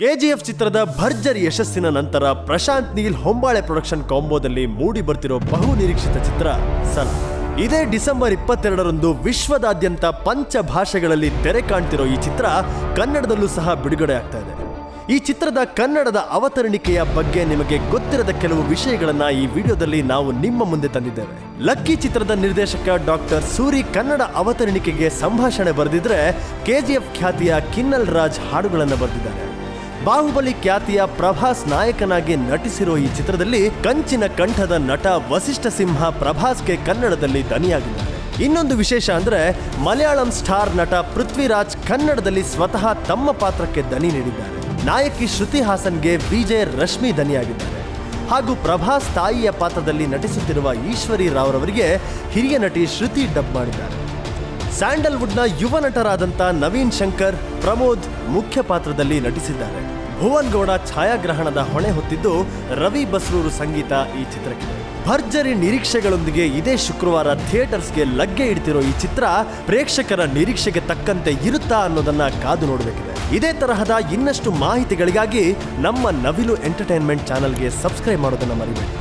KGF ಚಿತ್ರದ ಭರ್ಜರಿ ಯಶಸ್ಸಿನ ನಂತರ ಪ್ರಶಾಂತ್ ನೀಲ್ ಹೊಂಬಾಳೆ ಪ್ರೊಡಕ್ಷನ್ ಕಾಂಬೋದಲ್ಲಿ ಮೂಡಿ ಬರ್ತಿರೋ ಬಹು ನಿರೀಕ್ಷಿತ ಚಿತ್ರ ಸಲ ಇದೇ ಡಿಸೆಂಬರ್ ಇಪ್ಪತ್ತೆರಡರಂದು ವಿಶ್ವದಾದ್ಯಂತ ಪಂಚ ಭಾಷೆಗಳಲ್ಲಿ ತೆರೆ ಕಾಣ್ತಿರೋ ಈ ಚಿತ್ರ ಕನ್ನಡದಲ್ಲೂ ಸಹ ಬಿಡುಗಡೆ ಆಗ್ತಾ ಇದೆ. ಈ ಚಿತ್ರದ ಕನ್ನಡದ ಅವತರಣಿಕೆಯ ಬಗ್ಗೆ ನಿಮಗೆ ಗೊತ್ತಿರದ ಕೆಲವು ವಿಷಯಗಳನ್ನ ಈ ವಿಡಿಯೋದಲ್ಲಿ ನಾವು ನಿಮ್ಮ ಮುಂದೆ ತಂದಿದ್ದೇವೆ. ಲಕ್ಕಿ ಚಿತ್ರದ ನಿರ್ದೇಶಕ ಡಾಕ್ಟರ್ ಸೂರಿ ಕನ್ನಡ ಅವತರಣಿಕೆಗೆ ಸಂಭಾಷಣೆ ಬರೆದಿದ್ರೆ ಕೆಜಿಎಫ್ ಖ್ಯಾತಿಯ ಕಿನ್ನಲ್ ರಾಜ್ ಹಾಡುಗಳನ್ನು ಬರೆದಿದ್ದಾರೆ. ಬಾಹುಬಲಿ ಖ್ಯಾತಿಯ ಪ್ರಭಾಸ್ ನಾಯಕನಾಗಿ ನಟಿಸಿರೋ ಈ ಚಿತ್ರದಲ್ಲಿ ಕಂಚಿನ ಕಂಠದ ನಟ ವಸಿಷ್ಠ ಸಿಂಹ ಪ್ರಭಾಸ್ಗೆ ಕನ್ನಡದಲ್ಲಿ ದನಿಯಾಗಿದ್ದಾರೆ. ಇನ್ನೊಂದು ವಿಶೇಷ ಅಂದ್ರೆ ಮಲಯಾಳಂ ಸ್ಟಾರ್ ನಟ ಪೃಥ್ವಿರಾಜ್ ಕನ್ನಡದಲ್ಲಿ ಸ್ವತಃ ತಮ್ಮ ಪಾತ್ರಕ್ಕೆ ದನಿ ನೀಡಿದ್ದಾರೆ. ನಾಯಕಿ ಶ್ರುತಿ ಹಾಸನ್ಗೆ ವಿಜಯ್ ರಶ್ಮಿ ದನಿಯಾಗಿದ್ದಾರೆ. ಹಾಗೂ ಪ್ರಭಾಸ್ ತಾಯಿಯ ಪಾತ್ರದಲ್ಲಿ ನಟಿಸುತ್ತಿರುವ ಈಶ್ವರಿ ರಾವ್ರವರಿಗೆ ಹಿರಿಯ ನಟಿ ಶ್ರುತಿ ಡಬ್ ಮಾಡಿದ್ದಾರೆ. ಸ್ಯಾಂಡಲ್ವುಡ್ನ ಯುವ ನಟರಾದಂಥ ನವೀನ್ ಶಂಕರ್, ಪ್ರಮೋದ್ ಮುಖ್ಯ ಪಾತ್ರದಲ್ಲಿ ನಟಿಸಿದ್ದಾರೆ. ಭುವನ್ ಗೌಡ ಛಾಯಾಗ್ರಹಣದ ಹೊಣೆ ಹೊತ್ತಿದ್ದು ರವಿ ಬಸ್ರೂರು ಸಂಗೀತ ಈ ಚಿತ್ರಕ್ಕೆ. ಭರ್ಜರಿ ನಿರೀಕ್ಷೆಗಳೊಂದಿಗೆ ಇದೇ ಶುಕ್ರವಾರ ಥಿಯೇಟರ್ಸ್ಗೆ ಲಗ್ಗೆ ಇಡ್ತಿರೋ ಈ ಚಿತ್ರ ಪ್ರೇಕ್ಷಕರ ನಿರೀಕ್ಷೆಗೆ ತಕ್ಕಂತೆ ಇರುತ್ತಾ ಅನ್ನೋದನ್ನ ಕಾದು ನೋಡಬೇಕಿದೆ. ಇದೇ ತರಹದ ಇನ್ನಷ್ಟು ಮಾಹಿತಿಗಳಿಗಾಗಿ ನಮ್ಮ ನವಿಲು ಎಂಟರ್ಟೈನ್ಮೆಂಟ್ ಚಾನಲ್ಗೆ ಸಬ್ಸ್ಕ್ರೈಬ್ ಮಾಡೋದನ್ನು ಮರಿಬೇಡಿ.